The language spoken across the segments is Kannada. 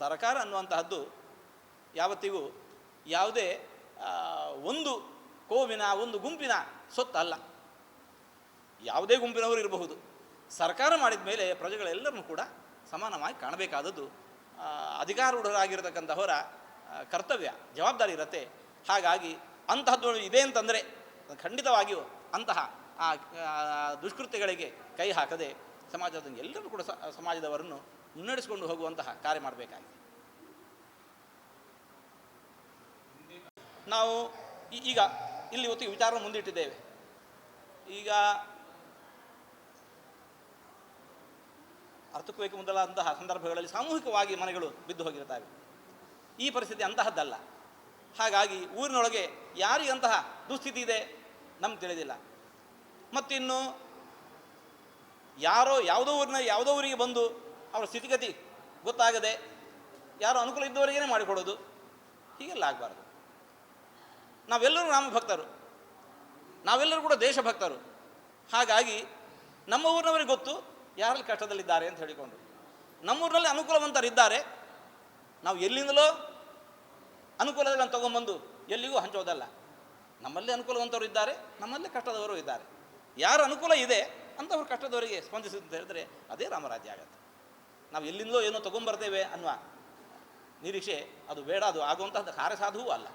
ಸರ್ಕಾರ ಅನ್ನುವಂತಹದ್ದು ಯಾವತ್ತಿಗೂ ಯಾವುದೇ ಒಂದು ಕೋವಿನ ಒಂದು ಗುಂಪಿನ ಸೊತ್ತಲ್ಲ. ಯಾವುದೇ ಗುಂಪಿನವರು ಇರಬಹುದು. ಸರ್ಕಾರ ಮಾಡಿದ ಮೇಲೆ ಪ್ರಜೆಗಳೆಲ್ಲರನ್ನೂ ಕೂಡ ಸಮಾನವಾಗಿ ಕಾಣಬೇಕಾದದ್ದು ಅಧಿಕಾರೂಢರಾಗಿರ್ತಕ್ಕಂಥವರ ಕರ್ತವ್ಯ ಜವಾಬ್ದಾರಿ ಇರುತ್ತೆ. ಹಾಗಾಗಿ ಅಂತಹದ್ದು ಇದೆ ಅಂತಂದರೆ ಖಂಡಿತವಾಗಿಯೂ ಅಂತಹ ಆ, ದುಷ್ಕೃತ್ಯಗಳಿಗೆ ಕೈ ಹಾಕದೆ ಸಮಾಜದ ಎಲ್ಲರೂ ಕೂಡ ಸಮಾಜದವರನ್ನು ಮುನ್ನಡೆಸಿಕೊಂಡು ಹೋಗುವಂತಹ ಕಾರ್ಯ ಮಾಡಬೇಕಾಗಿದೆ. ನಾವು ಈಗ ಇಲ್ಲಿ ಇವತ್ತಿಗೆ ವಿಚಾರ ಮುಂದಿಟ್ಟಿದ್ದೇವೆ. ಈಗ ಅರ್ಥಕ್ವೇಕ ಮೊದಲಾದಂತಹ ಸಂದರ್ಭಗಳಲ್ಲಿ ಸಾಮೂಹಿಕವಾಗಿ ಮನೆಗಳು ಬಿದ್ದು ಹೋಗಿರ್ತವೆ ಈ ಪರಿಸ್ಥಿತಿ ಅಂತಹದ್ದಲ್ಲ. ಹಾಗಾಗಿ ಊರಿನೊಳಗೆ ಯಾರಿಗೆ ಅಂತಹ ದುಸ್ಥಿತಿ ಇದೆ ನಮ್ಗೆ ತಿಳಿದಿಲ್ಲ. ಮತ್ತಿನ್ನು ಯಾರೋ ಯಾವುದೋ ಊರಿನ ಯಾವುದೋ ಊರಿಗೆ ಬಂದು ಅವರ ಸ್ಥಿತಿಗತಿ ಗೊತ್ತಾಗದೆ ಯಾರು ಅನುಕೂಲ ಇದ್ದವರಿಗೇನೆ ಮಾಡಿಕೊಡೋದು, ಹೀಗೆಲ್ಲ ಆಗಬಾರ್ದು. ನಾವೆಲ್ಲರೂ ರಾಮಭಕ್ತರು. ನಾವೆಲ್ಲರೂ ಕೂಡ ದೇಶಭಕ್ತರು. ಹಾಗಾಗಿ ನಮ್ಮ ಊರಿನವರಿಗೆ ಗೊತ್ತು ಯಾರಲ್ಲಿ ಕಷ್ಟದಲ್ಲಿದ್ದಾರೆ ಅಂತ ಹೇಳಿಕೊಂಡು. ನಮ್ಮೂರಿನಲ್ಲಿ ಅನುಕೂಲವಂತರಿದ್ದಾರೆ. ನಾವು ಎಲ್ಲಿಂದಲೋ ಅನುಕೂಲಗಳನ್ನು ತಗೊಂಬಂದು ಎಲ್ಲಿಗೂ ಹಂಚೋದಲ್ಲ. ನಮ್ಮಲ್ಲಿ ಅನುಕೂಲವಂತವರು ಇದ್ದಾರೆ, ನಮ್ಮಲ್ಲಿ ಕಷ್ಟದವರು ಇದ್ದಾರೆ. ಯಾರ ಅನುಕೂಲ ಇದೆ ಅಂತವ್ರು ಕಷ್ಟದವರಿಗೆ ಸ್ಪಂದಿಸುತ್ತೆ ಹೇಳಿದ್ರೆ ಅದೇ ರಾಮರಾಜ್ಯ ಆಗತ್ತೆ. ನಾವು ಎಲ್ಲಿಂದಲೋ ಏನೋ ತಗೊಂಬರ್ತೇವೆ ಅನ್ನುವ ನಿರೀಕ್ಷೆ ಅದು ಬೇಡ, ಅದು ಆಗುವಂತಹ ಕಾರ್ಯಸಾಧುವೂ ಅಲ್ಲ.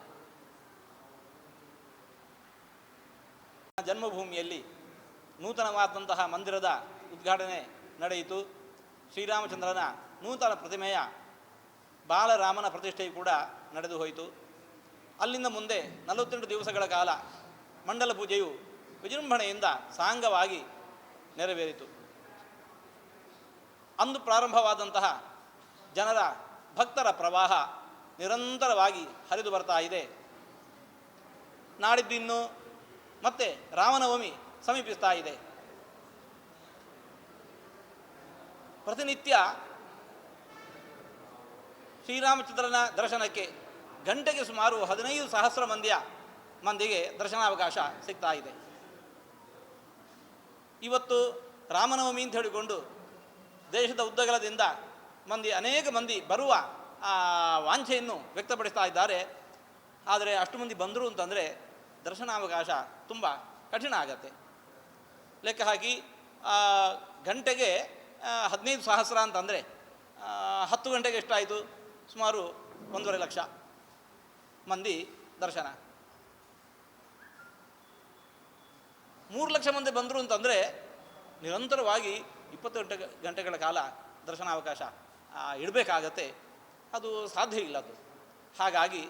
ಜನ್ಮಭೂಮಿಯಲ್ಲಿ ನೂತನವಾದಂತಹ ಮಂದಿರದ ಉದ್ಘಾಟನೆ ನಡೆಯಿತು. ಶ್ರೀರಾಮಚಂದ್ರನ ನೂತನ ಪ್ರತಿಮೆಯ ಬಾಲರಾಮನ ಪ್ರತಿಷ್ಠೆಯು ಕೂಡ ನಡೆದು ಹೋಯಿತು. ಅಲ್ಲಿಂದ ಮುಂದೆ ನಲವತ್ತೆಂಟು ದಿವಸಗಳ ಕಾಲ ಮಂಡಲ ಪೂಜೆಯು ವಿಜೃಂಭಣೆಯಿಂದ ಸಾಂಗವಾಗಿ ನೆರವೇರಿತು. ಅಂದು ಪ್ರಾರಂಭವಾದಂತಹ ಜನರ ಭಕ್ತರ ಪ್ರವಾಹ ನಿರಂತರವಾಗಿ ಹರಿದು ಬರ್ತಾ ಇದೆ. ನಾಡಿದ್ದಿನ್ನು ಮತ್ತೆ ರಾಮನವಮಿ ಸಮೀಪಿಸ್ತಾ ಇದೆ. ಪ್ರತಿನಿತ್ಯ ಶ್ರೀರಾಮಚಂದ್ರನ ದರ್ಶನಕ್ಕೆ ಗಂಟೆಗೆ ಸುಮಾರು ಹದಿನೈದು ಸಹಸ್ರ ಮಂದಿಯ ಮಂದಿಗೆ ದರ್ಶನಾವಕಾಶ ಸಿಗ್ತಾ ಇದೆ. ಇವತ್ತು ರಾಮನವಮಿ ಅಂತ ಹೇಳಿಕೊಂಡು ದೇಶದ ಉದ್ದಗಲದಿಂದ ಮಂದಿ, ಅನೇಕ ಮಂದಿ ಬರುವ ವಾಂಛೆಯನ್ನು ವ್ಯಕ್ತಪಡಿಸ್ತಾ ಇದ್ದಾರೆ. ಆದರೆ ಅಷ್ಟು ಮಂದಿ ಬಂದರು ಅಂತಂದರೆ ದರ್ಶನಾವಕಾಶ ತುಂಬ ಕಠಿಣ ಆಗತ್ತೆ. ಲೆಕ್ಕ ಹಾಕಿ ಗಂಟೆಗೆ ಹದಿನೈದು ಸಹಸ್ರ ಅಂತಂದರೆ ಹತ್ತು ಗಂಟೆಗೆ ಎಷ್ಟಾಯಿತು? ಸುಮಾರು ಒಂದೂವರೆ ಲಕ್ಷ ಮಂದಿ ದರ್ಶನ. ಮೂರು ಲಕ್ಷ ಮಂದಿ ಬಂದರು ಅಂತಂದರೆ ನಿರಂತರವಾಗಿ ಇಪ್ಪತ್ತು ಗಂಟೆ ಗಂಟೆಗಳ ಕಾಲ ದರ್ಶನಾವಕಾಶ ಇಡಬೇಕಾಗತ್ತೆ. ಅದು ಸಾಧ್ಯ ಇಲ್ಲ ಅದು. ಹಾಗಾಗಿ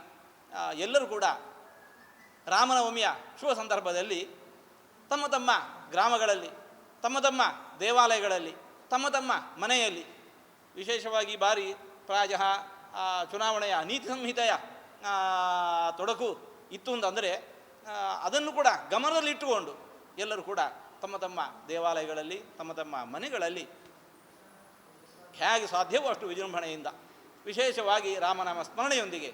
ಎಲ್ಲರೂ ಕೂಡ ರಾಮನವಮಿಯ ಶುಭ ಸಂದರ್ಭದಲ್ಲಿ ತಮ್ಮ ತಮ್ಮ ಗ್ರಾಮಗಳಲ್ಲಿ, ತಮ್ಮ ತಮ್ಮ ದೇವಾಲಯಗಳಲ್ಲಿ, ತಮ್ಮ ತಮ್ಮ ಮನೆಯಲ್ಲಿ ವಿಶೇಷವಾಗಿ ಬಾರಿ ಪ್ರಾಯ ಚುನಾವಣೆಯ ನೀತಿ ಸಂಹಿತೆಯ ತೊಡಕು ಇತ್ತು ಅಂತಂದರೆ ಅದನ್ನು ಕೂಡ ಗಮನದಲ್ಲಿಟ್ಟುಕೊಂಡು ಎಲ್ಲರೂ ಕೂಡ ತಮ್ಮ ತಮ್ಮ ದೇವಾಲಯಗಳಲ್ಲಿ ತಮ್ಮ ತಮ್ಮ ಮನೆಗಳಲ್ಲಿ ಹೇಗೆ ಸಾಧ್ಯವೋ ಅಷ್ಟು ವಿಜೃಂಭಣೆಯಿಂದ ವಿಶೇಷವಾಗಿ ರಾಮನಾಮ ಸ್ಮರಣೆಯೊಂದಿಗೆ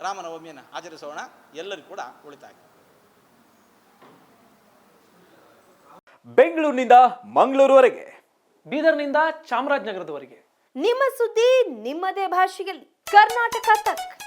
ರಾಮನವಮಿಯನ್ನು ಆಚರಿಸೋಣ. ಎಲ್ಲರಿಗೂ ಕೂಡ ಉಳಿತಾಯ. ಬೆಂಗಳೂರಿನಿಂದ ಮಂಗಳೂರುವರೆಗೆ. ಬೀದರ್ನಿಂದ ಚಾಮರಾಜನಗರದವರೆಗೆ. ನಿಮ್ಮ ಸುದ್ದಿ ನಿಮ್ಮದೇ ಭಾಷೆಯಲ್ಲಿ. ಕರ್ನಾಟಕ ತಕ್.